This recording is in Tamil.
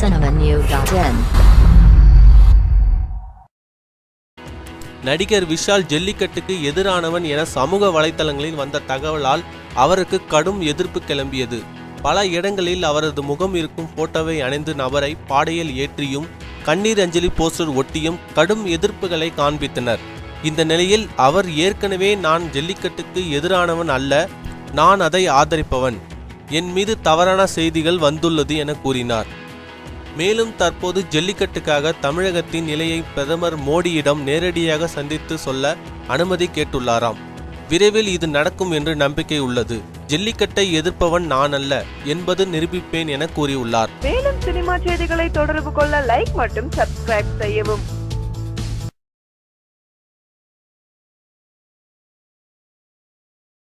cinemanew.in நடிகர் விஷால் ஜல்லிக்கட்டுக்கு எதிரானவன் என சமூக வலைதளங்களில் வந்த தகவலால் அவருக்கு கடும் எதிர்ப்பு கிளம்பியது. பல இடங்களில் அவரது முகம் இருக்கும் போட்டோவை அணிந்து நபரை பாடையில் ஏற்றியும் கண்ணீர் அஞ்சலி போஸ்டர் ஒட்டியும் கடும் எதிர்ப்புகளை காண்பித்தனர். இந்த நிலையில் அவர் ஏற்கனவே நான் ஜல்லிக்கட்டுக்கு எதிரானவன் அல்ல நான் அதை ஆதரிப்பவன். என் மீது தவறான செய்திகள் வந்துள்ளது என கூறினார். மேலும் தற்போது ஜல்லிக்கட்டுக்காக தமிழகத்தின் நிலையை பிரதமர் மோடியிடம் நேரடியாக சந்தித்து சொல்ல அனுமதி கேட்டுள்ளாராம். விரைவில் இது நடக்கும் என்று நம்பிக்கை உள்ளது. ஜல்லிக்கட்டை எதிர்ப்பவன் நான் அல்ல என்பது நிரூபிப்பேன் என கூறியுள்ளார். மேலும் சினிமா செய்திகளை தொடர்பு கொள்ள லைக் மற்றும் சப்ஸ்கிரைப் செய்யவும்.